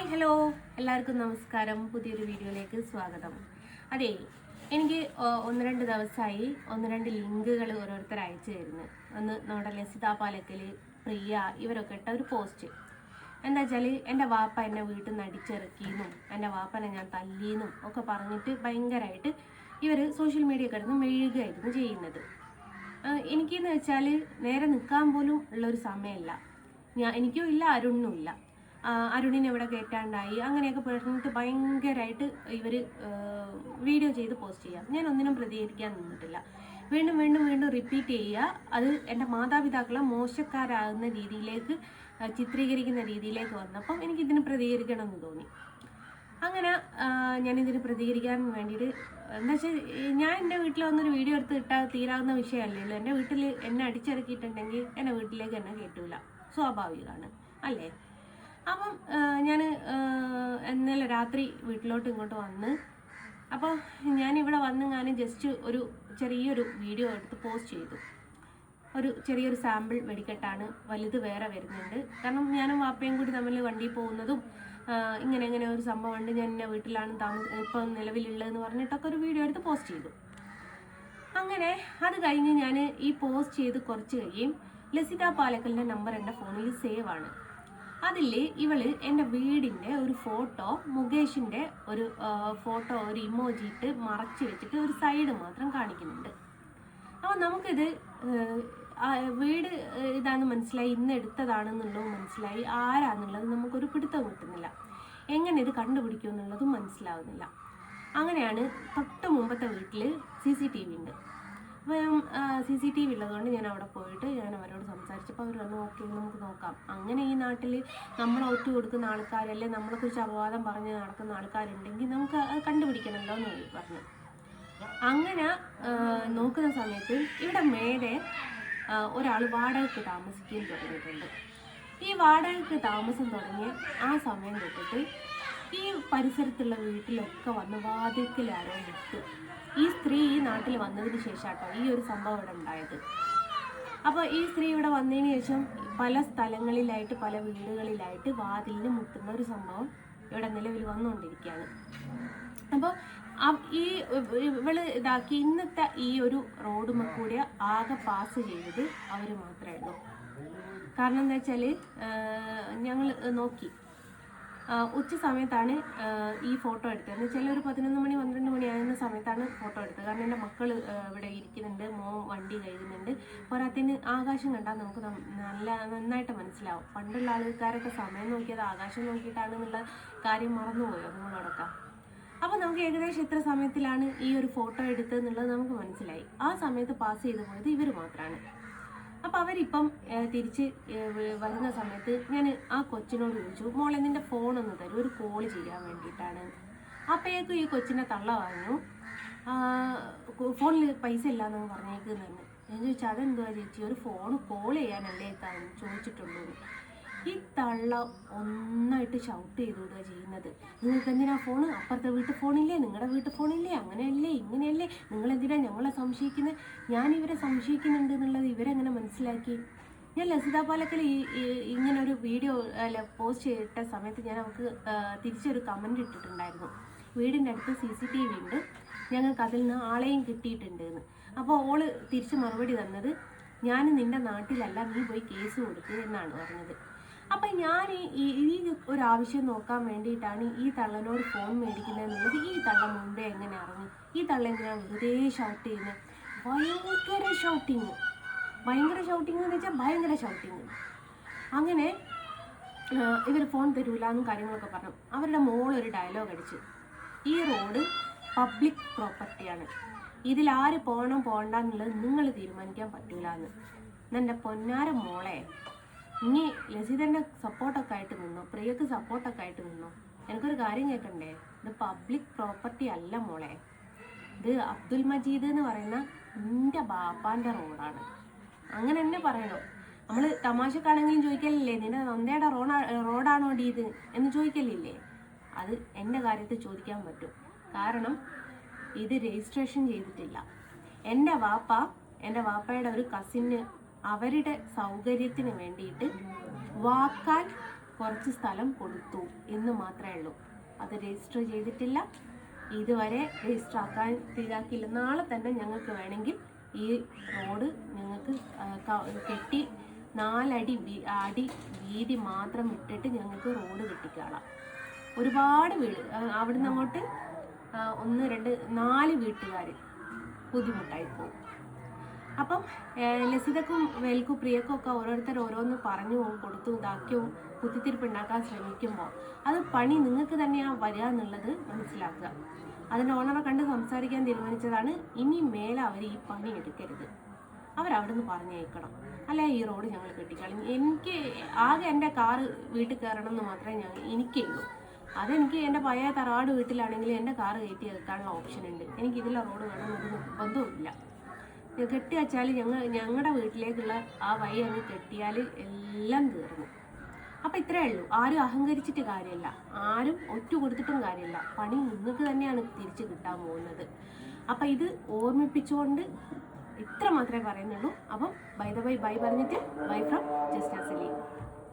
Hi hello. എല്ലാവർക്കും നമസ്കാരം. പുതിയൊരു വീഡിയോയിലേക്ക് സ്വാഗതം. അതെ എനിക്ക് ഒന്ന് രണ്ട് ദിവസമായി ഒന്ന് രണ്ട് ലിങ്കുകൾ ഓരോരുത്തർ അയച്ചു തരുന്നു. ഒന്ന് നമ്മുടെ ലസിത പാലക്കൽ പ്രിയ ഇവരൊക്കെ ഇട്ട ഒരു പോസ്റ്റ്. എന്താ വെച്ചാൽ എന്റെ വാപ്പ എന്നെ വീട്ടിൽ നിന്ന് അടിച്ചിറക്കിയെന്നും എന്റെ വാപ്പനെ ഞാൻ തല്ലിയെന്നും ഒക്കെ പറഞ്ഞിട്ട് ഭയങ്കരമായിട്ട് ഇവർ സോഷ്യൽ മീഡിയ കിടന്ന് മെഴുകുകയായിരുന്നു ചെയ്യുന്നത്. എനിക്കെന്ന് വെച്ചാൽ നേരെ നിൽക്കാൻ പോലും ഉള്ളൊരു സമയമല്ല. ഞാൻ എനിക്കും ഇല്ല അരുണിനും ഇല്ല. അരുണിനെ ഇവിടെ കയറ്റാണ്ടായി അങ്ങനെയൊക്കെ പറഞ്ഞിട്ട് ഭയങ്കരമായിട്ട് ഇവർ വീഡിയോ ചെയ്ത് പോസ്റ്റ് ചെയ്യാം. ഞാൻ ഒന്നിനും പ്രതികരിക്കാൻ നിന്നിട്ടില്ല. വീണ്ടും വീണ്ടും വീണ്ടും റിപ്പീറ്റ് ചെയ്യുക. അത് എന്റെ മാതാപിതാക്കളെ മോശക്കാരാകുന്ന രീതിയിലേക്ക് ചിത്രീകരിക്കുന്ന രീതിയിലേക്ക് വന്നപ്പം എനിക്കിതിന് പ്രതികരിക്കണമെന്ന് തോന്നി. അങ്ങനെ ഞാനിതിന് പ്രതികരിക്കാൻ വേണ്ടിയിട്ട് എന്താ വെച്ചാൽ ഞാൻ എന്റെ വീട്ടിൽ വന്നൊരു വീഡിയോ എടുത്ത് ഇട്ടാൽ തീരാവുന്ന വിഷയമല്ലല്ലോ? എന്റെ വീട്ടിൽ എന്നെ അടിച്ചിറക്കിയിട്ടുണ്ടെങ്കിൽ എന്റെ വീട്ടിലേക്ക് എന്നെ കയറ്റൂല സ്വാഭാവികമാണ്. അല്ലേ? അപ്പം ഞാൻ ഇന്നലെ രാത്രി വീട്ടിലോട്ട് ഇങ്ങോട്ട് വന്ന് അപ്പോൾ ഞാനിവിടെ വന്ന് ഞാൻ ജസ്റ്റ് ഒരു ചെറിയൊരു വീഡിയോ എടുത്ത് പോസ്റ്റ് ചെയ്തു. ഒരു ചെറിയൊരു സാമ്പിൾ വെടിക്കെട്ടാണ് വലുത് വേറെ വരുന്നുണ്ട്. കാരണം ഞാനും വാപ്പയും കൂടി തമ്മിൽ വണ്ടിയിൽ പോകുന്നതും ഇങ്ങനെ ഇങ്ങനെ ഒരു സംഭവമുണ്ട് ഞാൻ എന്റെ വീട്ടിലാണ് താമസ ഇപ്പം നിലവിലുള്ളതെന്ന് പറഞ്ഞിട്ടൊക്കെ ഒരു വീഡിയോ എടുത്ത് പോസ്റ്റ് ചെയ്തു. അങ്ങനെ അത് കഴിഞ്ഞ് ഞാൻ ഈ പോസ്റ്റ് ചെയ്ത് കുറച്ച് കഴിയും. ലസിത പാലക്കലിന്റെ നമ്പർ എന്റെ ഫോണിൽ സേവ് ആണ്. അതിൽ ഇവൾ എന്റെ വീടിന്റെ ഒരു ഫോട്ടോ മുകേഷിന്റെ ഒരു ഫോട്ടോ ഒരു ഇമോജി ഇട്ട് മറച്ച് വെച്ചിട്ട് ഒരു സൈഡ് മാത്രം കാണിക്കുന്നുണ്ട്. അപ്പോൾ നമുക്കിത് വീട് ഇതാണ് മനസ്സിലായി ഇന്ന് എടുത്തതാണെന്നുള്ളത് മനസ്സിലായി ആരാന്നുള്ളത് നമുക്കൊരു പിടുത്തം കിട്ടുന്നില്ല. എങ്ങനെ ഇത് കണ്ടുപിടിക്കും എന്നുള്ളതും മനസ്സിലാവുന്നില്ല. അങ്ങനെയാണ് തൊട്ട് മുമ്പത്തെ വീട്ടിൽ സി സി ടി വി ഉണ്ട്. അപ്പം സി സി ടി വി ഉള്ളതുകൊണ്ട് ഞാൻ അവിടെ പോയിട്ട് ഞാൻ അവരോട് സംസാരിച്ചപ്പോൾ അവർ പറഞ്ഞു ഓക്കെ നമുക്ക് നോക്കാം. അങ്ങനെ ഈ നാട്ടിൽ നമ്മൾ ഒറ്റ കൊടുക്കുന്ന ആൾക്കാർ അല്ലെ നമ്മളെക്കുറിച്ച് അപവാദം പറഞ്ഞ് നടക്കുന്ന ആൾക്കാരുണ്ടെങ്കിൽ നമുക്ക് അത് കണ്ടുപിടിക്കണമല്ലോ എന്ന് പറഞ്ഞു. അങ്ങനെ നോക്കുന്ന സമയത്ത് ഇവിടെ മേലെ ഒരാൾ വാടകയ്ക്ക് താമസിക്കുകയും തുടങ്ങിയിട്ടുണ്ട്. ഈ വാടകയ്ക്ക് താമസം തുടങ്ങിയ ആ സമയം തൊട്ടിട്ട് ഈ പരിസരത്തുള്ള വീട്ടിലൊക്കെ വന്ന് ആരോ വിട്ടു ഈ സ്ത്രീ ഈ നാട്ടിൽ വന്നതിന് ശേഷമാട്ടോ ഈ ഒരു സംഭവം ഇവിടെ ഉണ്ടായത്. അപ്പോൾ ഈ സ്ത്രീ ഇവിടെ വന്നതിന് ശേഷം പല സ്ഥലങ്ങളിലായിട്ട് പല വീടുകളിലായിട്ട് വാതിലിന് മുട്ടുന്ന ഒരു സംഭവം ഇവിടെ നിലവിൽ വന്നുകൊണ്ടിരിക്കുകയാണ്. അപ്പോൾ ഈ ഇവൾ ഇതാക്കി ഇന്നത്തെ ഈ ഒരു റോഡ് കൂടി ആകെ പാസ് ചെയ്തത് അവർ മാത്രമേ ഉള്ളൂ. കാരണം എന്താ വെച്ചാൽ ഞങ്ങൾ നോക്കി. ഉച്ച സമയത്താണ് ഈ ഫോട്ടോ എടുത്തത്. ഒരു പതിനൊന്ന് മണി പന്ത്രണ്ട് മണി ആകുന്ന സമയത്താണ് ഫോട്ടോ എടുത്തത്. കാരണം എന്റെ മക്കൾ ഇവിടെ ഇരിക്കുന്നുണ്ട് മോ വണ്ടി കഴുകുന്നുണ്ട്. പോരാത്തിന് ആകാശം കണ്ടാൽ നമുക്ക് നല്ല നന്നായിട്ട് മനസ്സിലാവും. പണ്ടുള്ള ആൾക്കാരൊക്കെ സമയം നോക്കിയത് ആകാശം നോക്കിയിട്ടാണെന്നുള്ള കാര്യം മറന്നുപോയോ നിങ്ങളോടൊക്കെ? അപ്പോൾ നമുക്ക് ഏകദേശം എത്ര സമയത്തിലാണ് ഈ ഒരു ഫോട്ടോ എടുത്തത് എന്നുള്ളത് നമുക്ക് മനസ്സിലായി. ആ സമയത്ത് പാസ് ചെയ്തു പോയത് ഇവർ മാത്രമാണ് അപ്പോൾ അവരിപ്പം തിരിച്ച് വരുന്ന സമയത്ത് ഞാൻ ആ കൊച്ചിനോട് ചോദിച്ചു മോളെ നിന്റെ ഫോൺ ഒന്ന് തരും ഒരു കോൾ ചെയ്യാൻ വേണ്ടിയിട്ടാണ് അപ്പോഴേക്കും ഈ കൊച്ചിനെ തള്ള പറഞ്ഞു ഫോണിൽ പൈസ ഇല്ലാന്ന് പറഞ്ഞേക്കുന്നു ഞാൻ ചോദിച്ചു അതെന്തുവാ ചേച്ചി ഒരു ഫോൺ കോൾ ചെയ്യാനല്ലേ താൻ ചോദിച്ചിട്ടുള്ളൂ എന്ന്." ഈ തള്ള ഒന്നായിട്ട് ഷൗട്ട് ചെയ്തുക ചെയ്യുന്നത്. നിങ്ങൾക്ക് എന്തിനാ ഫോൺ അപ്പുറത്തെ വീട്ടു ഫോണില്ലേ നിങ്ങളുടെ വീട്ടിൽ ഫോണില്ലേ അങ്ങനെയല്ലേ? ഇങ്ങനെയല്ലേ? നിങ്ങൾ എന്തിനാ ഞങ്ങളെ സംശയിക്കുന്നത് ഞാൻ ഇവരെ സംശയിക്കുന്നുണ്ട് എന്നുള്ളത് ഇവരെങ്ങനെ മനസ്സിലാക്കി? ഞാൻ ലസിത പാലക്കൽ ഈ ഇങ്ങനെ ഒരു വീഡിയോ അല്ല പോസ്റ്റ് ചെയ്തിട്ട സമയത്ത് ഞാൻ അവർക്ക് തിരിച്ചൊരു കമന്റ് ഇട്ടിട്ടുണ്ടായിരുന്നു. വീടിന്റെ അടുത്ത് സി സി ടി വി ഉണ്ട്. ഞങ്ങൾക്ക് അതിൽ നിന്ന് ആളെയും കിട്ടിയിട്ടുണ്ട് എന്ന് അപ്പോൾ ഓൾ തിരിച്ച് മറുപടി തന്നത് ഞാൻ നിന്റെ നാട്ടിലല്ല നീ പോയി കേസ് കൊടുക്കുക എന്നാണ് പറഞ്ഞത്. അപ്പം ഞാൻ ഈ ഈ- ഒരു ആവശ്യം നോക്കാൻ വേണ്ടിയിട്ടാണ് ഈ തള്ളനോട് ഫോൺ മേടിക്കുന്നത് എന്നുള്ളത് ഈ തള്ള മുമ്പേ എങ്ങനെ അറിഞ്ഞു ഈ തള്ള എങ്ങനെയാണ് വെറുതെ ഷൗട്ട് ചെയ്യുന്നത് ഭയങ്കര ഷൗട്ടിങ് ഭയങ്കര ഷൗട്ടിങ് എന്ന് വെച്ചാൽ ഭയങ്കര ഷൗട്ടിങ് അങ്ങനെ ഇവർ ഫോൺ തരൂല എന്നും കാര്യങ്ങളൊക്കെ പറഞ്ഞു. അവരുടെ മോളൊരു ഡയലോഗ് അടിച്ചു. ഈ റോഡ് പബ്ലിക് പ്രോപ്പർട്ടിയാണ് ഇതിൽ ആര് പോകണം പോകണ്ട എന്നുള്ളത് നിങ്ങൾ തീരുമാനിക്കാൻ പറ്റൂല എന്ന് എന്റെ പൊന്നാര മോളെ. ഇനി ലസിതന്റെ സപ്പോർട്ടൊക്കെ ആയിട്ട് നിന്നോ? പ്രിയക്ക് സപ്പോർട്ടൊക്കെ ആയിട്ട് നിന്നോ? എനിക്കൊരു കാര്യം കേൾക്കണ്ടേ ഇത് പബ്ലിക് പ്രോപ്പർട്ടി അല്ല മോളെ. ഇത് അബ്ദുൽ മജീദ് എന്ന് പറയുന്ന നിന്റെ ബാപ്പാന്റെ റോഡാണ്. അങ്ങനെ തന്നെ പറയണം. നമ്മൾ തമാശക്കാണെങ്കിലും ചോദിക്കലില്ലേ നിന്റെ നന്ദയുടെ റോഡാ റോഡാണോ ഇത്? എന്ന് ചോദിക്കലില്ലേ? അത് എന്റെ കാര്യത്തിൽ ചോദിക്കാൻ പറ്റും. കാരണം ഇത് രജിസ്ട്രേഷൻ ചെയ്തിട്ടില്ല. എന്റെ വാപ്പ എന്റെ വാപ്പയുടെ ഒരു കസിന് അവരുടെ സൗകര്യത്തിന് വേണ്ടിയിട്ട് വാക്കാൻ കുറച്ച് സ്ഥലം കൊടുത്തു എന്ന് മാത്രമേ ഉള്ളൂ. അത് രജിസ്റ്റർ ചെയ്തിട്ടില്ല. ഇതുവരെ രജിസ്റ്റർ ആക്കാൻ തീരാക്കിയില്ല നാളെ തന്നെ ഞങ്ങൾക്ക് വേണമെങ്കിൽ ഈ റോഡ് ഞങ്ങൾക്ക് കെട്ടി നാലടി അടി വീതി മാത്രം ഇട്ടിട്ട് ഞങ്ങൾക്ക് റോഡ് കെട്ടിക്കാളാം. ഒരുപാട് വീട് അവിടുന്ന് അങ്ങോട്ട് ഒന്ന് രണ്ട് നാല് വീട്ടുകാർ ബുദ്ധിമുട്ടായി പോകും അപ്പം ലസിതക്കും വേൽക്കും പ്രിയക്കും ഒക്കെ ഓരോരുത്തർ ഓരോന്ന് പറഞ്ഞു കൊടുത്തും ഇതാക്കിയും കുത്തിത്തിരിപ്പ് ഉണ്ടാക്കാൻ ശ്രമിക്കുമ്പോൾ. അത് പണി നിങ്ങൾക്ക് തന്നെയാണ് വരിക എന്നുള്ളത് മനസ്സിലാക്കുക. അതിന്റെ ഓണറെ കണ്ട് സംസാരിക്കാൻ തീരുമാനിച്ചതാണ് ഇനി മേലെ അവർ ഈ പണി എടുക്കരുത്. അവരവിടുന്ന് പറഞ്ഞയക്കണം. അല്ല ഈ റോഡ് ഞങ്ങൾ കെട്ടിക്കളഞ്ഞു. എനിക്ക് ആകെ എന്റെ കാറ് വീട്ടിൽ കയറണം എന്ന് മാത്രമേ ഞാൻ എനിക്കുള്ളൂ അതെനിക്ക് എന്റെ പഴയ തറവാട് വീട്ടിലാണെങ്കിൽ എന്റെ കാറ് കയറ്റി വെക്കാനുള്ള ഓപ്ഷൻ ഉണ്ട്. എനിക്ക് റോഡ് വേണമെന്നൊരു നിർബന്ധവുമില്ല. ഇത് കെട്ടി വെച്ചാൽ ഞങ്ങൾ ഞങ്ങളുടെ വീട്ടിലേക്കുള്ള ആ വഴി അങ്ങ് കെട്ടിയാൽ എല്ലാം തീർന്നു. അപ്പം ഇത്രയേ ഉള്ളൂ. ആരും അഹങ്കരിച്ചിട്ട് കാര്യമില്ല ആരും ഒറ്റ കൊടുത്തിട്ടും കാര്യമില്ല പണി നിങ്ങൾക്ക് തന്നെയാണ് തിരിച്ച് കിട്ടാൻ പോകുന്നത്. അപ്പം ഇത് ഓർമ്മിപ്പിച്ചുകൊണ്ട് ഇത്ര മാത്രമേ പറയുന്നുള്ളൂ. അപ്പം ബൈ ദ ബൈ ബൈ പറഞ്ഞിട്ട് ബൈ ഫ്രം ജസ്റ്റ് അസലി